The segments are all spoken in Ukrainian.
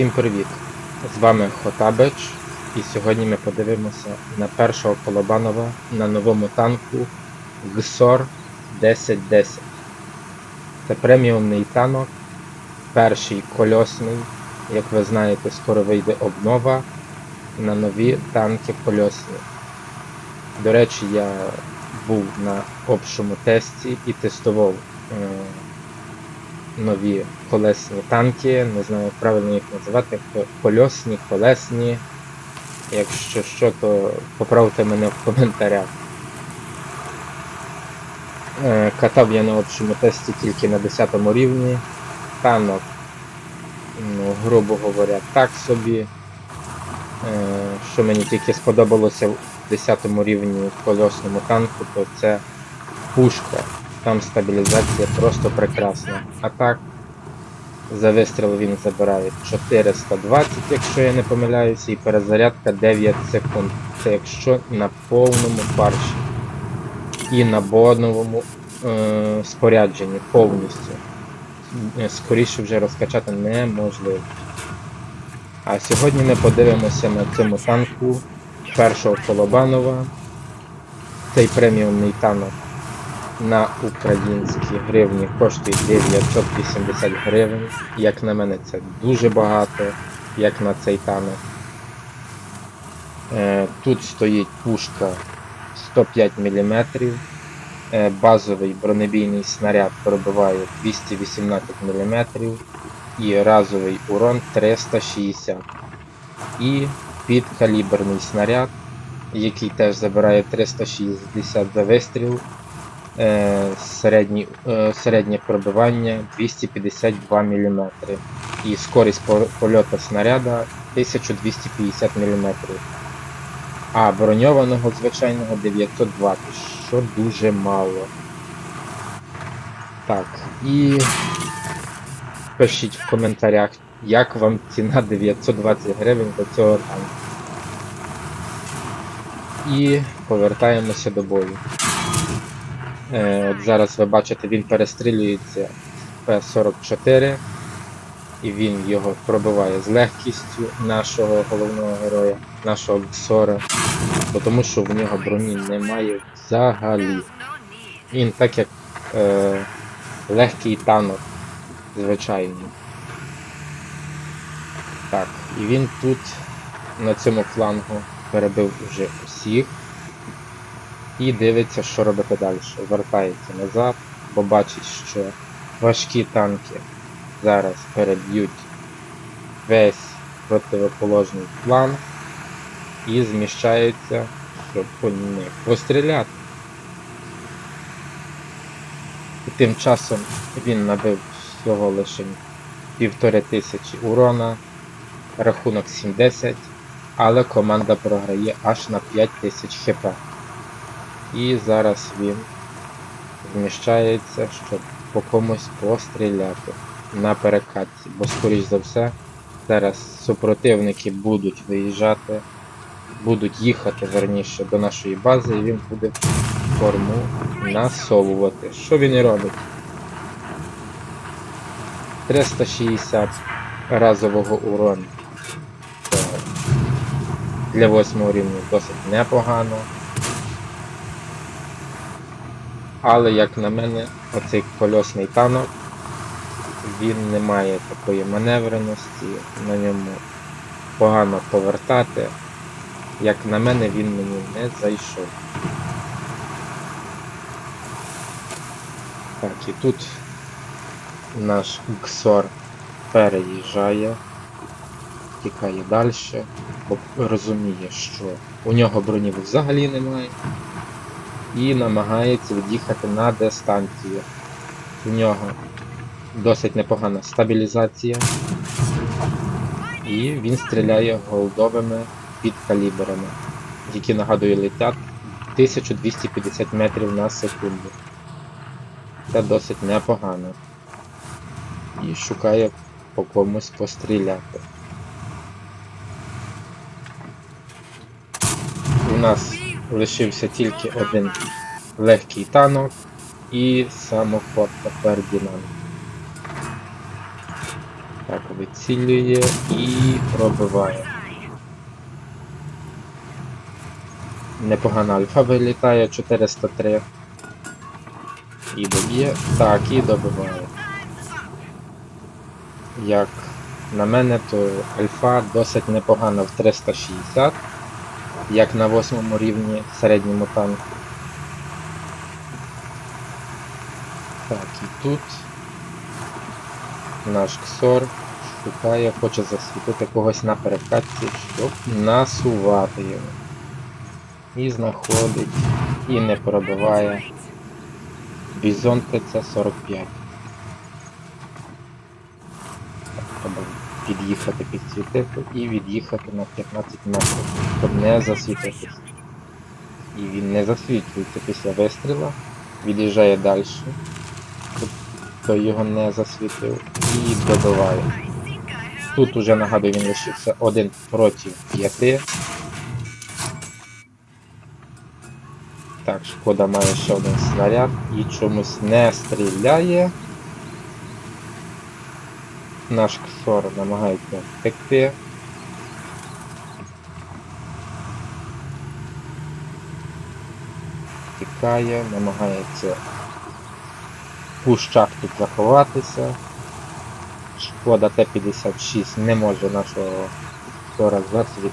Всім привіт! З вами Хотабич, і сьогодні ми подивимося на першого Колобанова на новому танку ГСОР 1010. Це преміумний танок, перший кольосний. Як ви знаєте, скоро вийде обнова на нові танки кольосні. До речі, я був на общому тесті і тестував е, нові колесні танки, не знаю, як правильно їх називати, кольосні, колесні. Якщо що, то поправте мене в коментарях. Е, Катав я на общому тесті тільки на 10 рівні. Танок, ну, грубо говоря, так собі. Е, Що мені тільки сподобалося в 10 рівні в кольосному танку, то це пушка. Там стабілізація просто прекрасна. А так, за вистріл він забирає 420, якщо я не помиляюся, і перезарядка 9 секунд. Це якщо на повному фарші. І на боновому е- спорядженні повністю. Е, Скоріше вже розкачати неможливо. А сьогодні ми подивимося на цьому танку першого Колобанова. Цей преміумний танок на українські гривні коштує 980 гривень. Як на мене, це дуже багато, як на цей танок. Е, Тут стоїть пушка 105 мм. Е, Базовий бронебійний снаряд пробиває 218 мм і разовий урон 360. І підкаліберний снаряд, який теж забирає 360 за вистріл. Е, середній, е, середнє пробивання 252 мм. І скорість польоту снаряда 1250 мм. А броньованого звичайного 920, що дуже мало. Так, і пишіть в коментарях, як вам ціна 920 гривень до цього танку. І повертаємося до бою. Е, от зараз ви бачите, він перестрілюється П-44, і він його пробиває з легкістю нашого головного героя, нашого Ксора, бо тому що в нього броні немає взагалі. Він так як е, легкий танок, звичайний. Так, і він тут на цьому флангу перебив вже усіх і дивиться, що робити далі. Вертається назад, бо бачить, що важкі танки зараз переб'ють весь противоположний фланг і зміщаються, щоб по них постріляти. І тим часом він набив всього лише півтори тисячі урона, рахунок 70, але команда програє аж на 5000 хп. І зараз він зміщається, щоб по комусь постріляти на перекатці, бо скоріш за все зараз супротивники будуть виїжджати, будуть їхати верніше до нашої бази і він буде форму насовувати. Що він і робить? 360 разового урону. Для 8 рівня досить непогано. Але, як на мене, оцей кольосний танок, він не має такої маневреності, на ньому погано повертати. Як на мене, він мені не зайшов. Так, і тут наш Уксор переїжджає, тікає далі, бо розуміє, що у нього бронів взагалі немає і намагається від'їхати на дистанцію. У нього досить непогана стабілізація. І він стріляє голдовими підкаліберами, які нагадую летять 1250 метрів на секунду. Це досить непогано. І шукає по комусь постріляти. У нас лишився тільки один легкий танок і самоходка Фердінанд. Так, вицілює і пробиває. Непогана альфа вилітає 403. І доб'є. Так, і добиває. Як на мене, то альфа досить непогана в 360, як на восьмому рівні середньому танку. Так, і тут наш ксор шукає, хоче засвітити когось на перекатці, щоб насувати його. І знаходить, і не пробиває. Бізон ТЦ-45. Так, Треба під'їхати, підсвітити і від'їхати на 15 метрів, щоб не засвітитися. І він не засвітлюється після вистріла, від'їжджає далі, хто його не засвітив, і добиває. Тут уже нагадую, він лишився один проти п'яти. Так, шкода має ще один снаряд і чомусь не стріляє. Наш ксор намагається втекти. Тікає, намагається в кущах тут заховатися. Шкода Т-56 не може нашого ксора.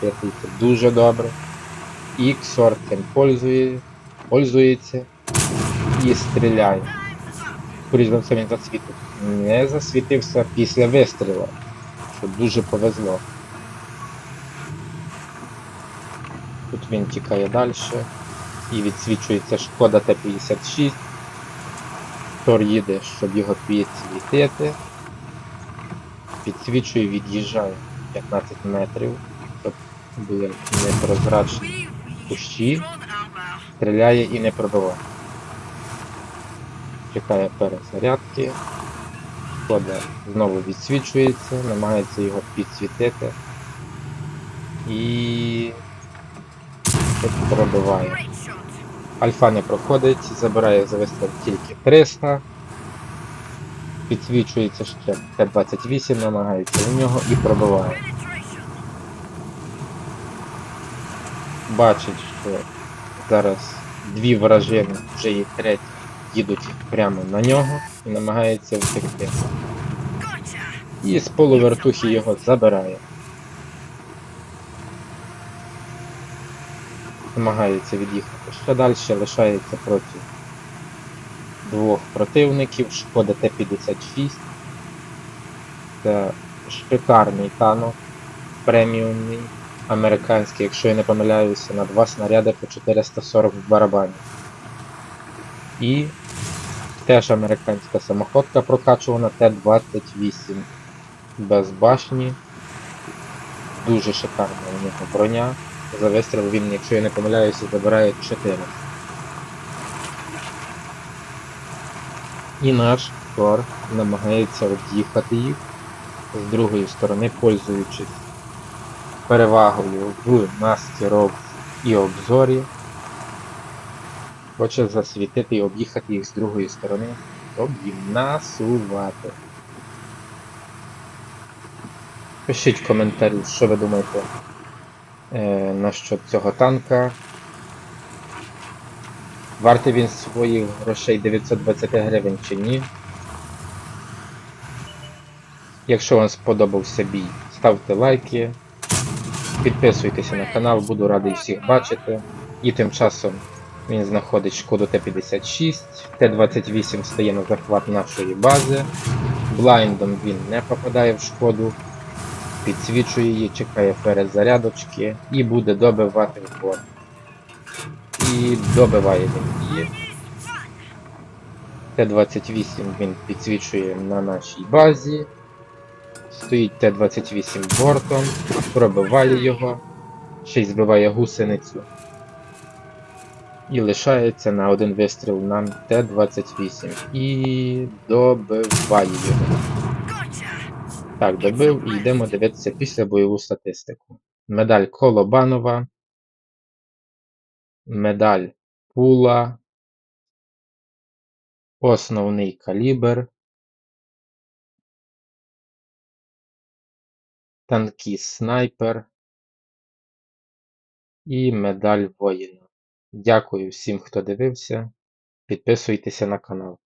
Це дуже добре. І ксор цим пользує, пользується і стріляє. Скоріше за все він засвітив. Не засвітився після вистрілу, що дуже повезло. Тут він тікає далі і відсвічується шкода Т-56. Тор їде, щоб його підсвітити. Підсвічує, від'їжджає 15 метрів, щоб були непрозрачні кущі, стріляє і не пробиває. Чекає перезарядки. Шкода знову відсвічується, намагається його підсвітити і пробиває. Альфа не проходить, забирає за вистріл тільки 300. Підсвічується ще Т-28, намагається у нього і пробиває. Бачить, що зараз дві вражини, вже і третя, їдуть прямо на нього і намагається втекти. І з полувертухи його забирає. Намагається від'їхати ще далі, лишається проти двох противників, шкода Т-56. Це шикарний танок, преміумний, американський, якщо я не помиляюся, на два снаряди по 440 в барабані. І теж американська самоходка прокачувана Т-28 без башні. Дуже шикарна у нього броня. За вистріл він, якщо я не помиляюся, забирає 4. І наш Тор намагається об'їхати їх з другої сторони, пользуючись перевагою в мастеров і обзорі. Хоче засвітити і об'їхати їх з другої сторони, щоб. Пишіть в коментарі, що ви думаєте е, насчет цього танка. Вартий він своїх грошей 920 гривень чи ні. Якщо вам сподобався бій, ставте лайки, підписуйтеся на канал, буду радий всіх бачити. І тим часом він знаходить шкоду Т-56, Т-28 стає на захват нашої бази. Блайндом він не попадає в шкоду, підсвічує її, чекає перезарядочки і буде добивати в борт. І добиває він її. Т-28 він підсвічує на нашій базі. Стоїть Т-28 бортом, пробиває його, ще й збиває гусеницю. І лишається на один вистріл нам Т-28. І добиває його. Так, добив і йдемо дивитися після бойову статистику. Медаль Колобанова. Медаль Пула. Основний калібр. танкіст снайпер і медаль воїна. Дякую всім, хто дивився. Підписуйтеся на канал.